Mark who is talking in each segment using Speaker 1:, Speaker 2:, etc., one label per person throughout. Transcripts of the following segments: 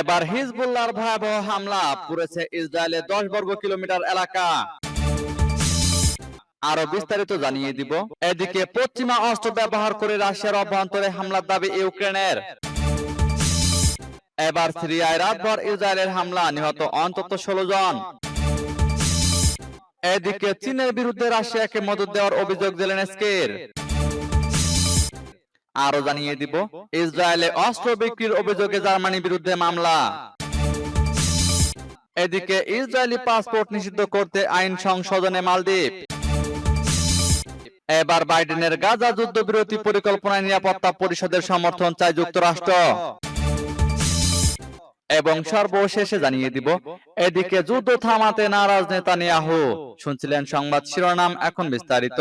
Speaker 1: এবার হিজবুল্লাহর ভয়াবহ হামলা পুরেছে ইসরায়েলের দশ বর্গ কিলোমিটার এলাকা আরো বিস্তারিত জানিয়ে দিব এদিকে পশ্চিমা অস্ত্র ব্যবহার করে রাশিয়ার অভ্যন্তরে হামলার দাবি ইউক্রেনের এবার সিরিয়ায় রাতভর ইসরায়েলের হামলা নিহত অন্তত ষোলো জন এদিকে চীনের বিরুদ্ধে রাশিয়াকে মদত দেওয়ার অভিযোগ স্কের আরো জানিয়ে দিব ইসরায়েলে অস্ত্র বিক্রির অভিযোগে জার্মানির বিরুদ্ধে মামলা এদিকে ইসরায়েলি পাসপোর্ট নিষিদ্ধ করতে আইন সংশোধনে মালদ্বীপ এবার বাইডেনের গাজা যুদ্ধ বিরতি পরিকল্পনায় নিরাপত্তা পরিষদের সমর্থন চায় যুক্তরাষ্ট্র এবং সর্বশেষে জানিয়ে দিব এদিকে যুদ্ধ থামাতে নারাজ নেতা নেতানিয়াহু শুনছিলেন সংবাদ শিরোনাম এখন বিস্তারিত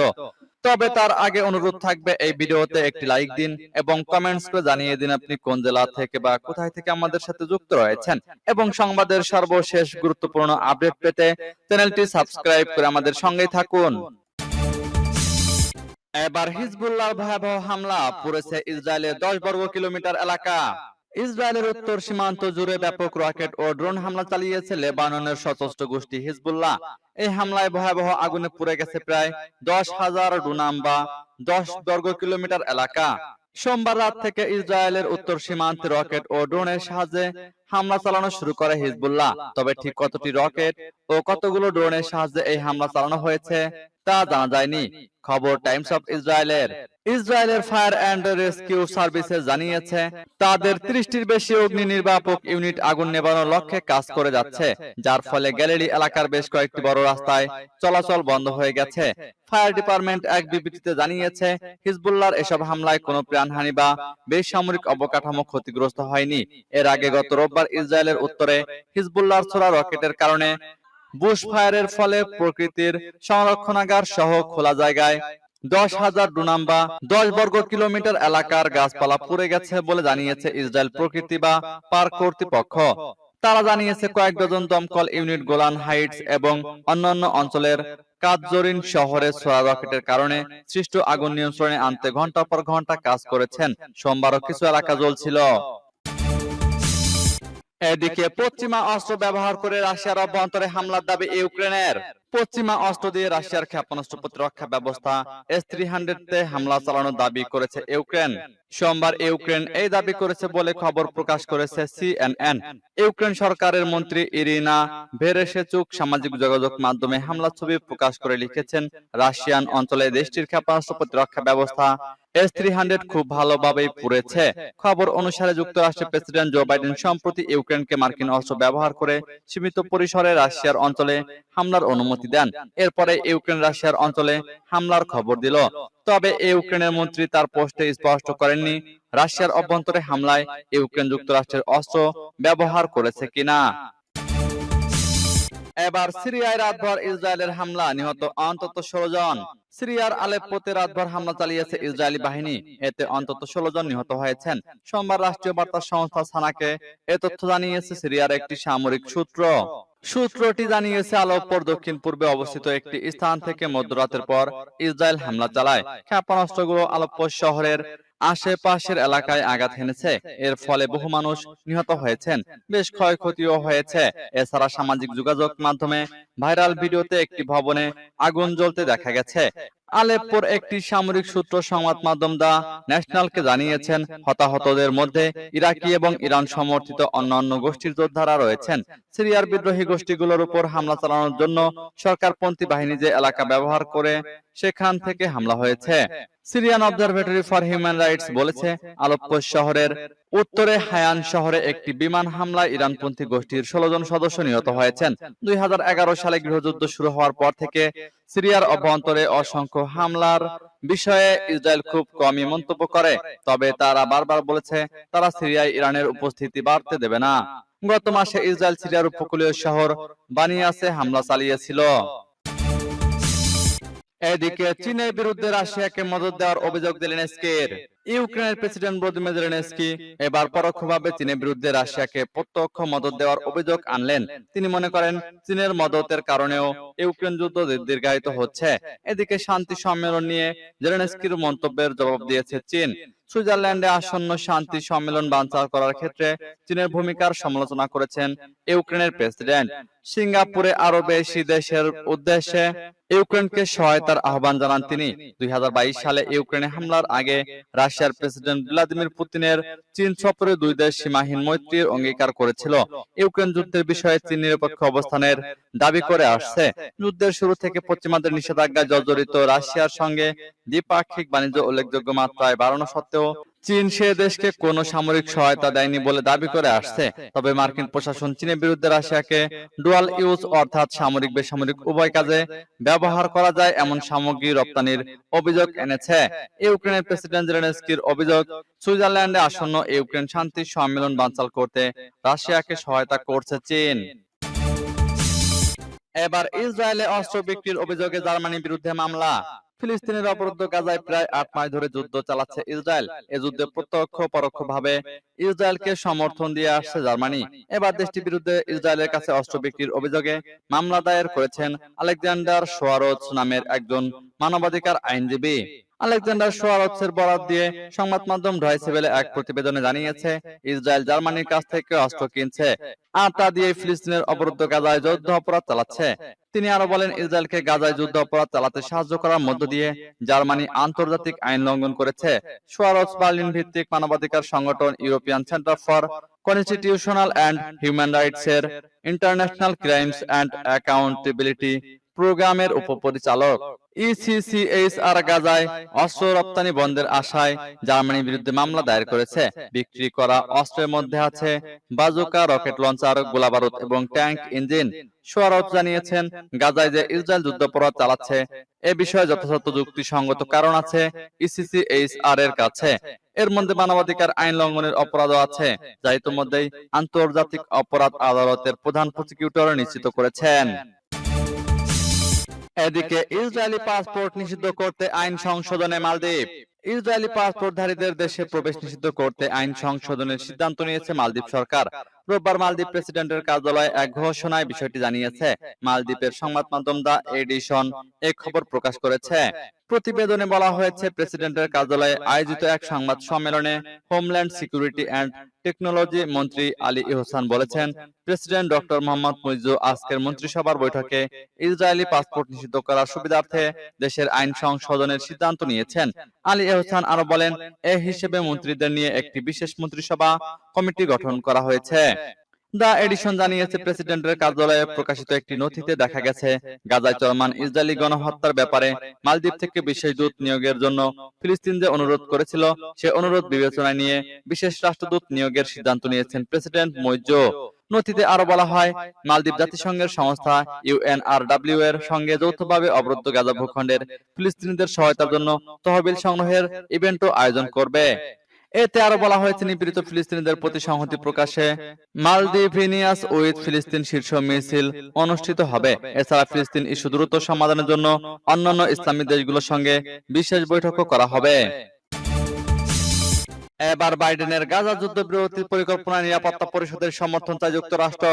Speaker 1: তবে তার আগে অনুরোধ থাকবে এই ভিডিওতে একটি লাইক দিন এবং কমেন্টস করে জানিয়ে দিন আপনি কোন জেলা থেকে বা কোথায় থেকে আমাদের সাথে যুক্ত রয়েছেন এবং সংবাদের সর্বশেষ গুরুত্বপূর্ণ আপডেট পেতে চ্যানেলটি সাবস্ক্রাইব করে আমাদের সঙ্গেই থাকুন এবার হিজবুল্লাহ ভয়াবহ হামলা পড়েছে ইসরায়েলের দশ বর্গ কিলোমিটার এলাকা ইসরায়েলের উত্তর সীমান্ত জুড়ে ব্যাপক রকেট ও ড্রোন হামলা চালিয়েছে লেবাননের সশস্ত্র গোষ্ঠী হিজবুল্লাহ এই হামলায় ভয়াবহ আগুনে পুড়ে গেছে প্রায় দশ হাজার ডুনাম বা দশ বর্গ কিলোমিটার এলাকা সোমবার রাত থেকে ইসরায়েলের উত্তর সীমান্তে রকেট ও ড্রোনের সাহায্যে হামলা চালানো শুরু করে হিজবুল্লাহ তবে ঠিক কতটি রকেট ও কতগুলো ড্রোনের সাহায্যে এই হামলা চালানো হয়েছে তা জানা যায়নি খবর টাইমস অফ ইসরায়েলের ইসরায়েলের ফায়ার অ্যান্ড রেস্কিউ সার্ভিসে জানিয়েছে তাদের ত্রিশটির বেশি অগ্নি নির্বাপক ইউনিট আগুন নেবানোর লক্ষ্যে কাজ করে যাচ্ছে যার ফলে গ্যালারি এলাকার বেশ কয়েকটি বড় রাস্তায় চলাচল বন্ধ হয়ে গেছে ফায়ার ডিপার্টমেন্ট এক বিবৃতিতে জানিয়েছে হিজবুল্লাহর এসব হামলায় কোনো প্রাণহানি বা বেসামরিক অবকাঠামো ক্ষতিগ্রস্ত হয়নি এর আগে গত রোববার ইসরায়েলের উত্তরে হিজবুল্লাহর ছোড়া রকেটের কারণে বুশফায়ারের ফলে প্রকৃতির সংরক্ষণাগার সহ খোলা জায়গায় দশ হাজার ডুনাম বা দশ বর্গ কিলোমিটার এলাকার গাছপালা পুড়ে গেছে বলে জানিয়েছে ইসরায়েল প্রকৃতি বা পার্ক কর্তৃপক্ষ তারা জানিয়েছে কয়েক ডজন দমকল ইউনিট গোলান হাইটস এবং অন্যান্য অঞ্চলের কাজরিন শহরে সোয়া রকেটের কারণে সৃষ্ট আগুন নিয়ন্ত্রণে আনতে ঘন্টা পর ঘন্টা কাজ করেছেন সোমবারও কিছু এলাকা জ্বলছিল এদিকে পশ্চিমা অস্ত্র ব্যবহার করে রাশিয়ার অভ্যন্তরে হামলার দাবি ইউক্রেনের পশ্চিমা অস্ত্র দিয়ে রাশিয়ার ক্ষেপণাস্ত্র প্রতিরক্ষা ব্যবস্থা এস থ্রি হান্ড্রেডতে হামলা চালানোর দাবি করেছে ইউক্রেন সোমবার ইউক্রেন এই দাবি করেছে বলে খবর প্রকাশ করেছে সিএনএন ইউক্রেন সরকারের মন্ত্রী ইরিনা ভেরেসেচুক সামাজিক যোগাযোগ মাধ্যমে হামলা ছবি প্রকাশ করে লিখেছেন রাশিয়ান অঞ্চলে দেশটির ক্ষেপণাস্ত্র প্রতিরক্ষা ব্যবস্থা এস থ্রি হান্ড্রেড খুব ভালোভাবেই পুড়েছে খবর অনুসারে যুক্তরাষ্ট্রের প্রেসিডেন্ট জো বাইডেন সম্প্রতি ইউক্রেনকে মার্কিন অস্ত্র ব্যবহার করে সীমিত পরিসরে রাশিয়ার অঞ্চলে হামলার অনুমতি অনুমতি দেন এরপরে ইউক্রেন রাশিয়ার অঞ্চলে হামলার খবর দিল তবে ইউক্রেনের মন্ত্রী তার পোস্টে স্পষ্ট করেননি রাশিয়ার অভ্যন্তরে হামলায় ইউক্রেন যুক্তরাষ্ট্রের অস্ত্র ব্যবহার করেছে কিনা এবার সিরিয়ায় রাতভর ইসরায়েলের হামলা নিহত অন্তত ষোলো জন সিরিয়ার আলেপতে রাতভর হামলা চালিয়েছে ইসরায়েলি বাহিনী এতে অন্তত ষোলো জন নিহত হয়েছেন সোমবার রাষ্ট্রীয় বার্তা সংস্থা সানাকে এ তথ্য জানিয়েছে সিরিয়ার একটি সামরিক সূত্র সূত্রটি জানিয়েছে আলোপর দক্ষিণ পূর্বে অবস্থিত একটি স্থান থেকে মধ্যরাতের পর ইসরায়েল হামলা চালায় ক্ষেপণাস্ত্রগুলো আলোপ্প শহরের আশেপাশের এলাকায় আঘাত হেনেছে এর ফলে বহু মানুষ নিহত হয়েছেন বেশ ক্ষয়ক্ষতিও হয়েছে এছাড়া সামাজিক যোগাযোগ মাধ্যমে ভাইরাল ভিডিওতে একটি ভবনে আগুন জ্বলতে দেখা গেছে আলেপ্পোর একটি সামরিক সূত্র সংবাদ মাধ্যম দা ন্যাশনালকে জানিয়েছেন হতাহতদের মধ্যে ইরাকি এবং ইরান সমর্থিত অন্যান্য গোষ্ঠীর যোদ্ধারা রয়েছেন সিরিয়ার বিদ্রোহী গোষ্ঠীগুলোর উপর হামলা চালানোর জন্য সরকারপন্থী বাহিনী যে এলাকা ব্যবহার করে সেখান থেকে হামলা হয়েছে Syrian observatory for human rights বলেছে আলেপ্পো শহরের উত্তরে হায়ান শহরে একটি বিমান হামলায় ইরানপন্থী গোষ্ঠীর ষোলো জন সদস্য নিহত হয়েছেন দুই সালে গৃহযুদ্ধ শুরু হওয়ার পর থেকে সিরিয়ার অভ্যন্তরে অসংখ্য হামলার বিষয়ে ইসরায়েল খুব কমই মন্তব্য করে তবে তারা বারবার বলেছে তারা সিরিয়ায় ইরানের উপস্থিতি বাড়তে দেবে না গত মাসে ইসরায়েল সিরিয়ার উপকূলীয় শহর বানিয়াসে হামলা চালিয়েছিল এদিকে চীনের বিরুদ্ধে রাশিয়াকে মদত দেওয়ার অভিযোগ দিলেন স্কের ইউক্রেনের প্রেসিডেন্ট ভলোদিমির জেলেনস্কি এবার পরোক্ষভাবে চীনের বিরুদ্ধে রাশিয়াকে প্রত্যক্ষ মদত দেওয়ার অভিযোগ আনলেন তিনি মনে করেন চীনের মদতের কারণেও ইউক্রেন যুদ্ধ দীর্ঘায়িত হচ্ছে এদিকে শান্তি সম্মেলন নিয়ে জেলেনস্কির মন্তব্যের জবাব দিয়েছে চীন সুইজারল্যান্ডে আসন্ন শান্তি সম্মেলন বানচাল করার ক্ষেত্রে চীনের ভূমিকার সমালোচনা করেছেন ইউক্রেনের প্রেসিডেন্ট সিঙ্গাপুরে আরো বেশি দেশের উদ্দেশ্যে ইউক্রেনকে সহায়তার আহ্বান জানান তিনি দুই সালে ইউক্রেনে হামলার আগে রাশিয়া রাশিয়ার প্রেসিডেন্ট ভ্লাদিমির পুতিনের চীন সফরে দুই দেশ সীমাহীন মৈত্রীর অঙ্গীকার করেছিল ইউক্রেন যুদ্ধের বিষয়ে চীন নিরপেক্ষ অবস্থানের দাবি করে আসছে যুদ্ধের শুরু থেকে পশ্চিমাদের নিষেধাজ্ঞায় জর্জরিত রাশিয়ার সঙ্গে দ্বিপাক্ষিক বাণিজ্য উল্লেখযোগ্য মাত্রায় বাড়ানো সত্ত্বেও চীন সে দেশকে কোনো সামরিক সহায়তা দেয়নি বলে দাবি করে আসছে তবে মার্কিন প্রশাসন চীনের বিরুদ্ধে রাশিয়াকে ডুয়াল ইউজ অর্থাৎ সামরিক বেসামরিক উভয় কাজে ব্যবহার করা যায় এমন সামগ্রী রপ্তানির অভিযোগ এনেছে ইউক্রেনের প্রেসিডেন্ট জেলেনস্কির অভিযোগ সুইজারল্যান্ডে আসন্ন ইউক্রেন শান্তি সম্মেলন বানচাল করতে রাশিয়াকে সহায়তা করছে চীন এবার ইসরায়েলে অস্ত্র বিক্রির অভিযোগে জার্মানির বিরুদ্ধে মামলা ফিলিস্তিনের অবরুদ্ধ গাজায় প্রায় আট মাস ধরে যুদ্ধ চালাচ্ছে ইসরায়েল এ যুদ্ধে প্রত্যক্ষ পরোক্ষ ভাবে ইসরায়েলকে সমর্থন দিয়ে আসছে জার্মানি এবার দেশটির বিরুদ্ধে ইসরায়েলের কাছে অস্ত্র বিক্রির অভিযোগে মামলা দায়ের করেছেন আলেকজান্ডার সোয়ারোজ নামের একজন মানবাধিকার আইনজীবী আলেকজান্ডার সোয়ারৎসের বরাত দিয়ে সংবাদ মাধ্যম ড্রাইসেবেলে এক প্রতিবেদনে জানিয়েছে ইসরায়েল জার্মানির কাছ থেকে অস্ত্র কিনছে আর তা দিয়ে ফিলিস্তিনের অবরুদ্ধ গাজায় যুদ্ধ অপরাধ চালাচ্ছে তিনি আরো বলেন ইসরায়েলকে গাজায় যুদ্ধ অপরাধ চালাতে সাহায্য করার মধ্য দিয়ে জার্মানি আন্তর্জাতিক আইন লঙ্ঘন করেছে সোয়ারস বার্লিন ভিত্তিক মানবাধিকার সংগঠন European centre for constitutional and human rights এর ইন্টারন্যাশনাল ক্রাইমস অ্যান্ড অ্যাকাউন্টেবিলিটি প্রোগ্রামের উপপরিচালক ইসিসিএইচআর e e গাজায় অস্ত্র রপ্তানি বন্ধের আশায় জার্মানির বিরুদ্ধে মামলা দায়ের করেছে বিক্রি করা অস্ত্রের মধ্যে আছে বাজুকা রকেট লঞ্চার গোলাবারুদ এবং ট্যাঙ্ক ইঞ্জিন সোয়ারত জানিয়েছেন গাজায় যে ইসরায়েল চালাচ্ছে এ বিষয়ে যথাযথ যুক্তিসঙ্গত কারণ আছে ইসিসিএইচআর e এর কাছে এর মধ্যে মানবাধিকার আইন লঙ্ঘনের অপরাধও আছে যা ইতিমধ্যেই আন্তর্জাতিক অপরাধ আদালতের প্রধান প্রসিকিউটর নিশ্চিত করেছেন এদিকে ইসরায়েলি পাসপোর্ট নিষিদ্ধ করতে আইন সংশোধনে মালদ্বীপ ইসরায়েলি পাসপোর্টধারীদের দেশে প্রবেশ নিষিদ্ধ করতে আইন সংশোধনের সিদ্ধান্ত নিয়েছে মালদ্বীপ সরকার রোববার মালদ্বীপ প্রেসিডেন্টের কার্যালয় এক ঘোষণায় বিষয়টি জানিয়েছে মালদ্বীপের সংবাদ মাধ্যম দা এডিশন এ খবর প্রকাশ করেছে প্রতিবেদনে বলা হয়েছে প্রেসিডেন্টের কার্যালয়ে আয়োজিত এক সংবাদ সম্মেলনে হোমল্যান্ড সিকিউরিটি অ্যান্ড টেকনোলজি মন্ত্রী আলী ইহসান বলেছেন প্রেসিডেন্ট ডক্টর মোহাম্মদ মুইজু আজকের মন্ত্রিসভার বৈঠকে ইসরায়েলি পাসপোর্ট নিষিদ্ধ করার সুবিধার্থে দেশের আইন সংশোধনের সিদ্ধান্ত নিয়েছেন আলী এহসান আরো বলেন এ হিসেবে মন্ত্রীদের নিয়ে একটি বিশেষ মন্ত্রিসভা কমিটি গঠন করা হয়েছে দ্য এডিশন জানিয়েছে প্রেসিডেন্টের কার্যালয়ে প্রকাশিত একটি নথিতে দেখা গেছে গাজায় চলমান ইসরায়েলি গণহত্যার ব্যাপারে মালদ্বীপ থেকে বিশেষ দূত নিয়োগের জন্য ফিলিস্তিন যে অনুরোধ করেছিল সে অনুরোধ বিবেচনায় নিয়ে বিশেষ রাষ্ট্রদূত নিয়োগের সিদ্ধান্ত নিয়েছেন প্রেসিডেন্ট মৈজো নথিতে আরো বলা হয় মালদ্বীপ জাতিসংঘের সংস্থা ইউএনআরডাব্লিউ এর সঙ্গে যৌথভাবে অবরুদ্ধ গাজা ভূখণ্ডের ফিলিস্তিনিদের সহায়তার জন্য তহবিল সংগ্রহের ইভেন্টও আয়োজন করবে এতে আরো বলা হয়েছে নিপীড়িত ফিলিস্তিনিদের প্রতি সংহতি প্রকাশে মালদিভিনিয়াস উইথ ফিলিস্তিন শীর্ষ মিছিল অনুষ্ঠিত হবে এছাড়া ফিলিস্তিন ইস্যু দ্রুত সমাধানের জন্য অন্যান্য ইসলামী দেশগুলোর সঙ্গে বিশেষ বৈঠকও করা হবে এবার বাইডেনের গাজা যুদ্ধবিরতি পরিকল্পনা নিরাপত্তা পরিষদের সমর্থন চায় যুক্তরাষ্ট্র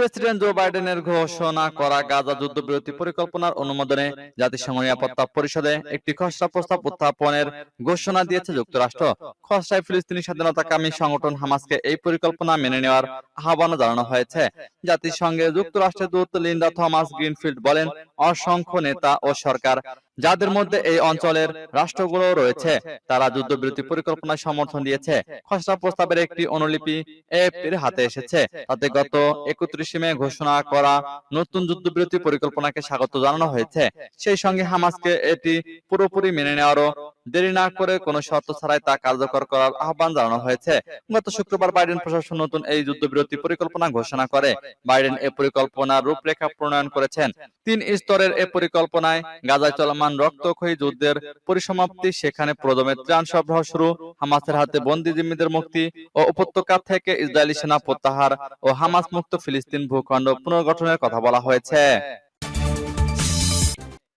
Speaker 1: প্রেসিডেন্ট জো বাইডেনের ঘোষণা করা গাজা যুদ্ধবিরতি পরিকল্পনার অনুমোদনে জাতিসংঘ নিরাপত্তা পরিষদে একটি খসড়া প্রস্তাব উত্থাপনের ঘোষণা দিয়েছে যুক্তরাষ্ট্র খসড়ায় ফিলিস্তিনি স্বাধীনতাকামী সংগঠন হামাসকে এই পরিকল্পনা মেনে নেওয়ার আহ্বান জানানো হয়েছে জাতিসংঘে যুক্তরাষ্ট্রের দূত লিন্ডা থমাস গ্রিনফিল্ড বলেন অসংখ্য নেতা ও সরকার যাদের মধ্যে এই অঞ্চলের রাষ্ট্রগুলো রয়েছে তারা যুদ্ধবিরতি পরিকল্পনায় সমর্থন দিয়েছে খসড়া প্রস্তাবের একটি অনুলিপি এএফপির হাতে এসেছে তাতে গত একত্রিশে মে ঘোষণা করা নতুন যুদ্ধবিরতি পরিকল্পনাকে স্বাগত জানানো হয়েছে সেই সঙ্গে হামাসকে এটি পুরোপুরি মেনে নেওয়ারও দেরি না করে কোনো শর্ত ছাড়াই তা কার্যকর করার আহ্বান জানানো হয়েছে গত শুক্রবার বাইডেন প্রশাসন নতুন এই যুদ্ধবিরতি পরিকল্পনা ঘোষণা করে বাইডেন এ পরিকল্পনার রূপরেখা প্রণয়ন করেছেন তিন স্তরের এ পরিকল্পনায় গাজায় চলমান রক্তক্ষয়ী যুদ্ধের পরিসমাপ্তি সেখানে প্রদমে ত্রাণ সরবরাহ শুরু হামাসের হাতে বন্দী জিম্মিদের মুক্তি ও উপত্যকা থেকে ইসরায়েলি সেনা প্রত্যাহার ও হামাস মুক্ত ফিলিস্তিন ভূখণ্ড পুনর্গঠনের কথা বলা হয়েছে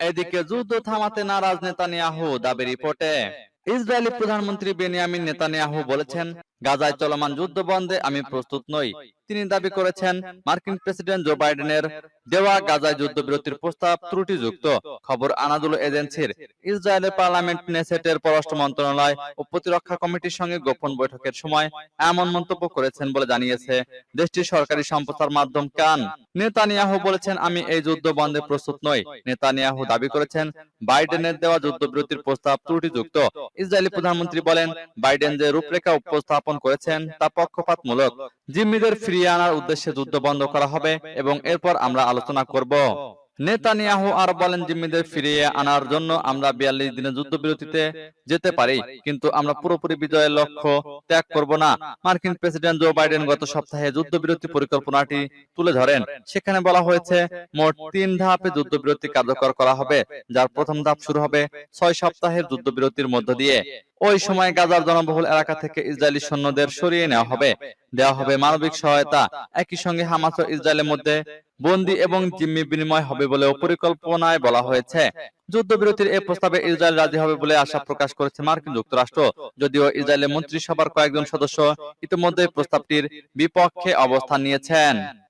Speaker 1: এদিকে যুদ্ধ থামাতে নারাজ নেতানিয়াহু দাবি রিপোর্টে ইসরায়েলি প্রধানমন্ত্রী বেনিয়ামিন নেতানিয়াহু বলেছেন গাজায় চলমান যুদ্ধ বন্ধে আমি প্রস্তুত নই তিনি দাবি করেছেন মার্কিন প্রেসিডেন্ট জো বাইডেনের দেওয়া গাজায় যুদ্ধবিরতির প্রস্তাব ত্রুটিযুক্ত খবর আনাদুল এজেন্সির ইসরায়েলের পার্লামেন্ট নেসেটের পররাষ্ট্র মন্ত্রণালয় ও প্রতিরক্ষা কমিটির সঙ্গে গোপন বৈঠকের সময় এমন মন্তব্য করেছেন বলে জানিয়েছে দেশটির সরকারি সম্প্রচার মাধ্যম কান নেতানিয়াহু বলেছেন আমি এই যুদ্ধ বন্ধে প্রস্তুত নই নেতানিয়াহু দাবি করেছেন বাইডেনের দেওয়া যুদ্ধবিরতির প্রস্তাব ত্রুটিযুক্ত ইসরায়েলি প্রধানমন্ত্রী বলেন বাইডেন যে রূপরেখা উপস্থাপন উপস্থাপন করেছেন তা পক্ষপাতমূলক জিম্মিদের ফিরিয়ে আনার উদ্দেশ্যে যুদ্ধ বন্ধ করা হবে এবং এরপর আমরা আলোচনা করব নেতানিয়াহু আর বলেন জিম্মিদের ফিরিয়ে আনার জন্য আমরা বিয়াল্লিশ দিনের যুদ্ধবিরতিতে যেতে পারি কিন্তু আমরা পুরোপুরি বিজয়ের লক্ষ্য ত্যাগ করব না মার্কিন প্রেসিডেন্ট জো বাইডেন গত সপ্তাহে যুদ্ধবিরতি পরিকল্পনাটি তুলে ধরেন সেখানে বলা হয়েছে মোট তিন ধাপে যুদ্ধবিরতি কার্যকর করা হবে যার প্রথম ধাপ শুরু হবে ছয় সপ্তাহের যুদ্ধবিরতির মধ্য দিয়ে ওই সময় গাজার জনবহুল এলাকা থেকে ইসরায়েলি সৈন্যদের সরিয়ে নেওয়া হবে দেওয়া হবে মানবিক সহায়তা একই সঙ্গে হামাস ও ইসরায়েলের মধ্যে বন্দি এবং জিম্মি বিনিময় হবে বলে পরিকল্পনায় বলা হয়েছে যুদ্ধবিরতির এই প্রস্তাবে ইসরায়েল রাজি হবে বলে আশা প্রকাশ করেছে মার্কিন যুক্তরাষ্ট্র যদিও ইসরায়েলের মন্ত্রিসভার কয়েকজন সদস্য ইতিমধ্যে প্রস্তাবটির বিপক্ষে অবস্থান নিয়েছেন